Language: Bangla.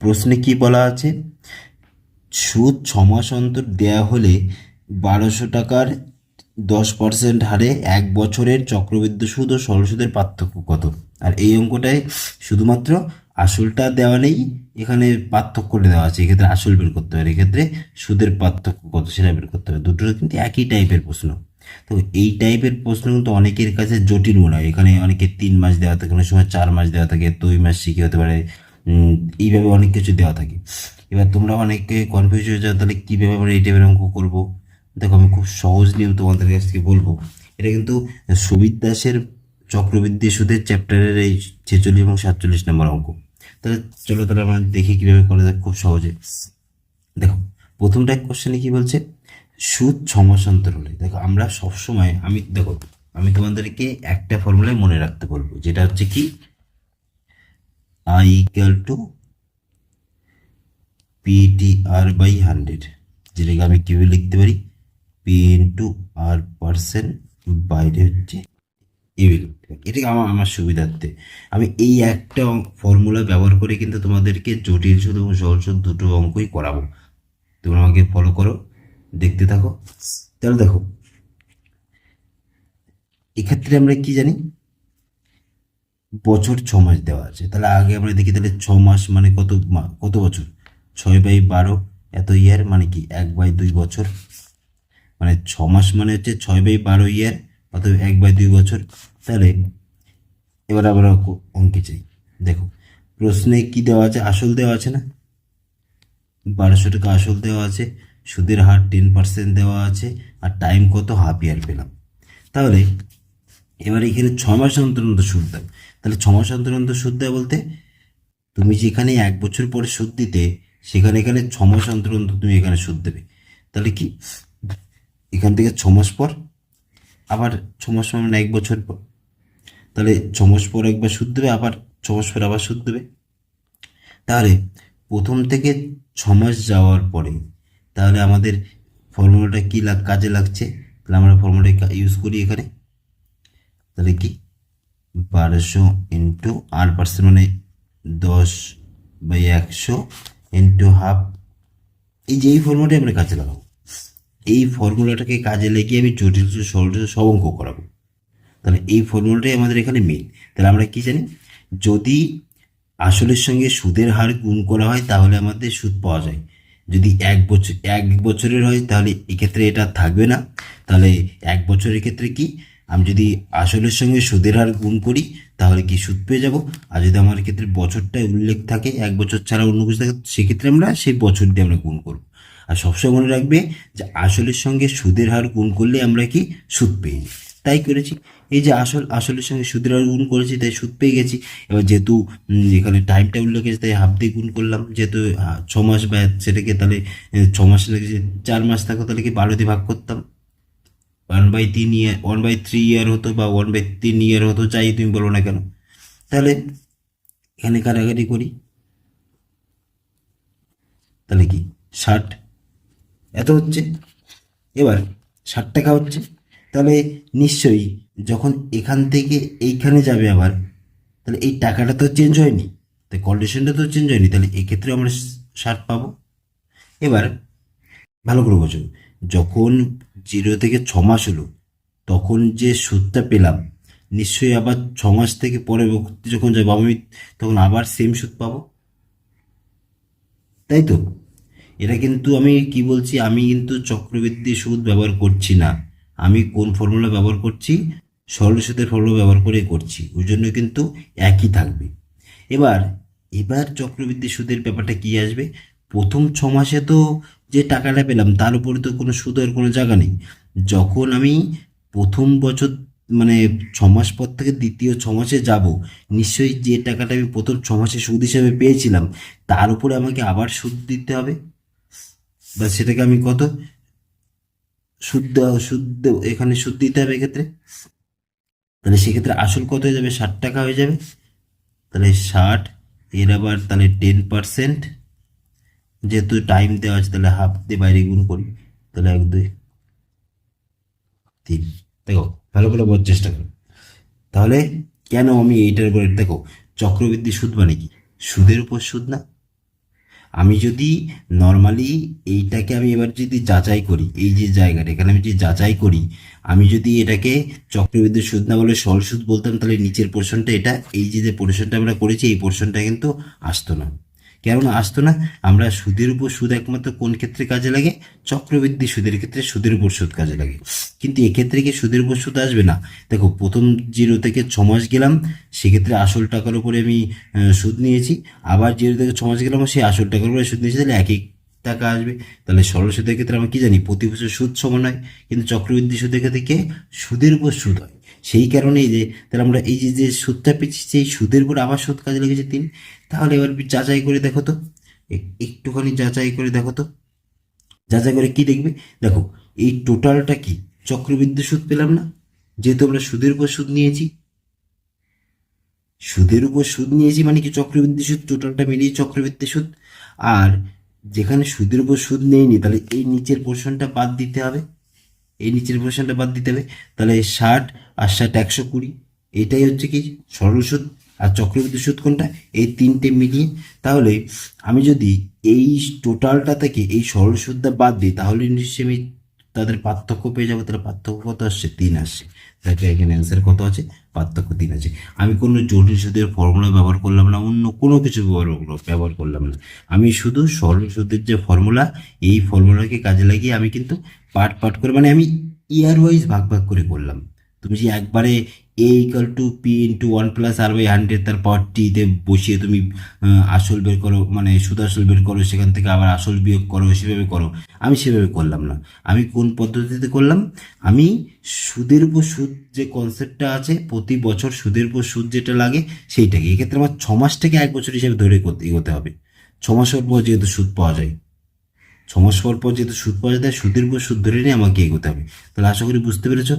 প্রশ্নে কি বলা আছে? সুদ ছ মাস অন্তর দেওয়া হলে বারোশো টাকার দশ পার্সেন্ট হারে এক বছরের চক্রবৃদ্ধি সুদ ও সরল সুদের পার্থক্য কত? আর এই অঙ্কটায় শুধুমাত্র আসলটা দেওয়া নেই, এখানে পার্থক্যটা দেওয়া আছে। এক্ষেত্রে আসল বের করতে হবে, এক্ষেত্রে সুদের পার্থক্য কত সেটা বের করতে হবে। দুটো কিন্তু একই টাইপের প্রশ্ন। তো এই টাইপের প্রশ্ন কিন্তু অনেকের কাছে জটিল মনে হয়। এখানে অনেকে তিন মাস দেওয়া থাকে, অনেক সময় চার মাস দেওয়া থাকে, দুই মাস শিখে হতে পারে এইভাবে অনেক কিছু দেওয়া থাকে। এবার তোমরা অনেকে কনফিউজ হয়ে যাও, তাহলে কীভাবে আমরা এই টাইপের অঙ্ক করব? দেখো, আমি খুব সহজ নিয়ম তোমাদের কাছ থেকে বলব, এটা কিন্তু সুবিদ দাসের চক্রবৃদ্ধি সুদের চ্যাপ্টারের এই ছেচল্লিশ এবং সাতচল্লিশ নম্বর অঙ্ক। তাহলে চলো তাহলে আমরা দেখি কীভাবে করা যায় খুব সহজে। দেখো, প্রথমটা কোশ্চেনে কী বলছে? সুদ ছ অন্তর হলে। দেখো, আমরা সবসময়, আমি, দেখো, আমি তোমাদেরকে একটা ফর্মুলায় মনে রাখতে বলব, যেটা হচ্ছে কি? Equal to PT R by hundred যেটাকে আমি কীভাবে লিখতে পারি পি ইন্টু আর পার্সেন্ট বাইরে হচ্ছে পারি। এটাকে আমার আমার সুবিধার্থে। আমি এই একটা ফর্মুলা ব্যবহার করে কিন্তু তোমাদেরকে জটিল সুদ এবং সহজ সুদ দুটো অঙ্কই করাবো। তোমরা আমাকে ফলো করো, দেখতে থাকো। তাহলে দেখো, এক্ষেত্রে আমরা কি জানি? বছর ছ মাস দেওয়া আছে। তাহলে আগে আমরা দেখি তাহলে ছ মাস মানে কত কত বছর? ছয় বাই বারো এত ইয়ার মানে কি? এক বাই দুই বছর। মানে ছ মাস মানে হচ্ছে ছয় বাই বারো ইয়ার অথবা এক বাই দুই বছর। তাহলে এবার আমরা অঙ্কে চাই দেখো, প্রশ্নে কি দেওয়া আছে? আসল দেওয়া আছে না? বারোশো টাকা আসল দেওয়া আছে, সুদের হার টেন পার্সেন্ট দেওয়া আছে, আর টাইম কত? হাফ ইয়ার পেলাম। তাহলে এবার এখানে ছ মাস অন্তর অন্তর সুদ দেয়। তাহলে ছ মাস অন্তর অন্তর সুদ দেয় বলতে, তুমি যেখানে এক বছর পরে সুদ দিতে, সেখানে এখানে ছ মাস অন্তর অন্তর তুমি এখানে সুদ দেবে। তাহলে কি? এখান থেকে ছ মাস পর, আবার ছ মাস মানে এক বছর পর। তাহলে ছ মাস পর একবার সুদ দেবে, আবার ছ মাস পর আবার সুদ দেবে। তাহলে প্রথম থেকে ছ মাস যাওয়ার পরে, তাহলে আমাদের ফর্মুলাটা কী লাগ, কাজে লাগছে? তাহলে আমরা ফর্মুলাটা ইউজ করি এখানে। তাহলে কি? বারোশো ইন্টু আট পার্সেন্ট মানে দশ বাই একশো ইন্টু হাফ এই যে এই ফর্মুলাটাই আমরা কাজে লাগাবো। এই ফর্মুলাটাকে কাজে লাগিয়ে আমি জটিল সরল সব অঙ্ক করাবো। তাহলে এই ফর্মুলাটাই আমাদের এখানে মেন তাহলে আমরা কি জানি? যদি আসলের সঙ্গে সুদের হার গুণ করা হয়, তাহলে আমাদের সুদ পাওয়া যায়। যদি এক বছর, এক বছরের হয়, তাহলে এক্ষেত্রে এটা থাকবে না। তাহলে এক বছরের ক্ষেত্রে কি? আমি যদি আসলের সঙ্গে সুদের হার গুণ করি, তাহলে কি সুদ পেয়ে যাব? আর যদি আমার ক্ষেত্রে বছরটায় উল্লেখ থাকে, এক বছর ছাড়া অন্য কিছু থাকে, সেক্ষেত্রে আমরা সেই বছর দিয়ে আমরা গুণ করব। আর সবসময় মনে রাখবে যে আসলের সঙ্গে সুদের হার গুণ করলে আমরা কি সুদ পেয়ে যাই। তাই করেছি। এই যে আসল, আসলের সঙ্গে সুদের হার গুণ করেছি, তাই সুদ পেয়ে গেছি। এবার যেহেতু এখানে টাইমটা উল্লেখ আছে, তাই হাফ দিয়ে গুণ করলাম। যেহেতু ছ মাস বা সেটাকে তাহলে ছ মাস লেগেছে, চার মাস থাকো, তাহলে কি বারো দিয়ে ভাগ করতাম? বাই তিন year one by three year হতো বা ওয়ান বাই তিন ইয়ার হতো, চাই তুমি বলো না কেন? তাহলে এখানে কারাগারি করি। তাহলে কি? ষাট। এত হচ্ছে? এবার ষাট টাকা হচ্ছে। তাহলে নিশ্চয়ই যখন এখান থেকে এইখানে যাবে আবার, তাহলে এই টাকাটা তো চেঞ্জ হয়নি। তাই কন্ডিশনটা তো চেঞ্জ হয়নি। তাহলে এক্ষেত্রে আমরা ষাট পাবো। এবার ভালো করে বোঝো। যখন জিরো থেকে ছ মাস হলো, তখন যে সুদটা পেলাম, নিশ্চয়ই আবার ছ মাস থেকে পরে যখন যাব, আমি তখন আবার সেম সুদ পাবো? তাই তো? এটা কিন্তু আমি কি বলছি, আমি কিন্তু চক্রবৃদ্ধি সুদ ব্যবহার করছি না। আমি কোন ফর্মুলা ব্যবহার করছি? সরল সুদের ফর্মুলা ব্যবহার করে করছি, ওই জন্য কিন্তু একই থাকবে। এবার এবার চক্রবৃদ্ধি সুদের ব্যাপারটা কি আসবে? প্রথম ছ মাসে তো যে টাকাটা পেলাম, তার উপরে তো কোনো সুদের কোনো জায়গা নেই। যখন আমি প্রথম বছর মানে ছ মাস পর থেকে দ্বিতীয় ছ মাসে যাব, নিশ্চয়ই যে টাকাটা আমি প্রথম ছ মাসে সুদ হিসাবে পেয়েছিলাম, তার উপরে আমাকে আবার সুদ দিতে হবে? বা সেটাকে আমি কত? সুদ দেওয়া- সুদ এখানে সুদ দিতে হবে এক্ষেত্রে? তাহলে সেক্ষেত্রে আসল কত হয়ে যাবে? ষাট টাকা হয়ে যাবে। তাহলে ষাট, এর আবার তাহলে টেন পার্সেন্ট যেহেতু টাইম দেওয়া আছে, তাহলে হাফ দিয়ে বাইরে গুণ করি। তাহলে এক, দুই, তিন। দেখো, ভালো করে বোঝার চেষ্টা করো। তাহলে কেন আমি এইটার উপরে দেখো, চক্রবৃদ্ধি সুদ মানে কি? সুদের উপর সুদ না? আমি যদি নর্মালি এইটাকে আমি এবার যদি যাচাই করি, এই যে জায়গাটা, এখানে আমি যদি যাচাই করি, আমি যদি এটাকে চক্রবৃদ্ধি সুদ না বলে সরল সুদ বলতাম, তাহলে নিচের পোর্শনটা এটা, এই যে যে পোর্শনটা আমরা করেছি, এই পোর্শনটা কিন্তু আসতো না। কেন আসতো না, আমরা সুদের উপর সুদ একমাত্র কোন ক্ষেত্রে কাজে লাগে? চক্রবৃদ্ধি সুদের ক্ষেত্রে সুদের উপর সুদ কাজে লাগে। কিন্তু এক্ষেত্রে কি সুদের উপর সুদ আসবে না? দেখো, প্রথম জিরো থেকে ছ মাস গেলাম, সেক্ষেত্রে আসল টাকার উপরে আমি সুদ নিয়েছি। আবার জিরো থেকে ছ মাস গেলাম, সেই আসল টাকার উপরে সুদ নিয়েছি, তাহলে একই টাকা আসবে। তাহলে সরল সুদের ক্ষেত্রে আমরা কি জানি? প্রতি বছর সুদ সমান হয়। কিন্তু চক্রবৃদ্ধি সুদের ক্ষেত্রে কে? সুদের উপর সুদ হয়। সেই কারণেই যে, তাহলে আমরা এই যে যে সুদটা পেয়েছি, সেই সুদের উপর আবার সুদ কাজে লেগেছে তিন। তাহলে এবার যাচাই করে দেখো তো। একটুখানি যাচাই করে দেখো তো। যাচাই করে কি দেখবে? দেখো, এই টোটালটা কি? চক্রবৃদ্ধি সুদ পেলাম না। যেহেতু আমরা সুদের উপর সুদ নিয়েছি। সুদের উপর সুদ নিয়েছি মানে কি? চক্রবৃদ্ধি সুদ, টোটালটা মিলিয়ে চক্রবৃদ্ধি সুদ। আর যেখানে সুদের উপর সুদ নেইনি, তাহলে এই নিচের পোর্শনটা বাদ দিতে হবে। এই নিচের পোর্শনটা বাদ দিতে হবে। তাহলে ষাট আর ষাট একশো কুড়ি, এটাই হচ্ছে কি সরল সুদ আর চক্রবৃদ্ধি সুদ কোনটা? এই তিনটে মিলিয়ে। তাহলে আমি যদি এই টোটালটা থেকে এই সরল সুদটা বাদ দিই, তাহলে নিশ্চয়ই আমি তাদের পার্থক্য পেয়ে যাব। তাহলে পার্থক্য কত আসছে? তিন আসছে। তাহলে এখানে অ্যান্সার কত আছে? পার্থক্য দিন আছে। আমি কোনো জটিল সুদের ফর্মুলা ব্যবহার করলাম না, অন্য কোনো কিছু ব্যবহার করলাম না। আমি শুধু সরল সুদের যে ফর্মুলা এই ফর্মুলাকে কাজে লাগিয়ে আমি কিন্তু পার্ট পার্ট করে মানে আমি ইয়ার ওয়াইজ ভাগ ভাগ করে করলাম। তুমি যে একবারে A equal to P into one plus R by hundred তার পর টিতে বসিয়ে তুমি আসল বের করো মানে সুদ আসল বের করো, সেখান থেকে আবার আসল বিয়োগ করো, সেভাবে করো। আমি সেভাবে করলাম না। আমি কোন পদ্ধতিতে করলাম? আমি সুদের উপর সুদ যে কনসেপ্টটা আছে, প্রতি বছর সুদের উপর সুদ যেটা লাগে, সেইটাকে। এক্ষেত্রে আমার ছ মাস থেকে এক বছর হিসেবে ধরে এগোতে হবে। ছ মাসের পর যেহেতু সুদ পাওয়া যায়, ছ মাস পর পর যেহেতু সুদ পাওয়া যায়, সুদের উপর সুদ ধরে নিয়ে আমাকে এগোতে হবে। তাহলে আশা করি বুঝতে পেরেছ?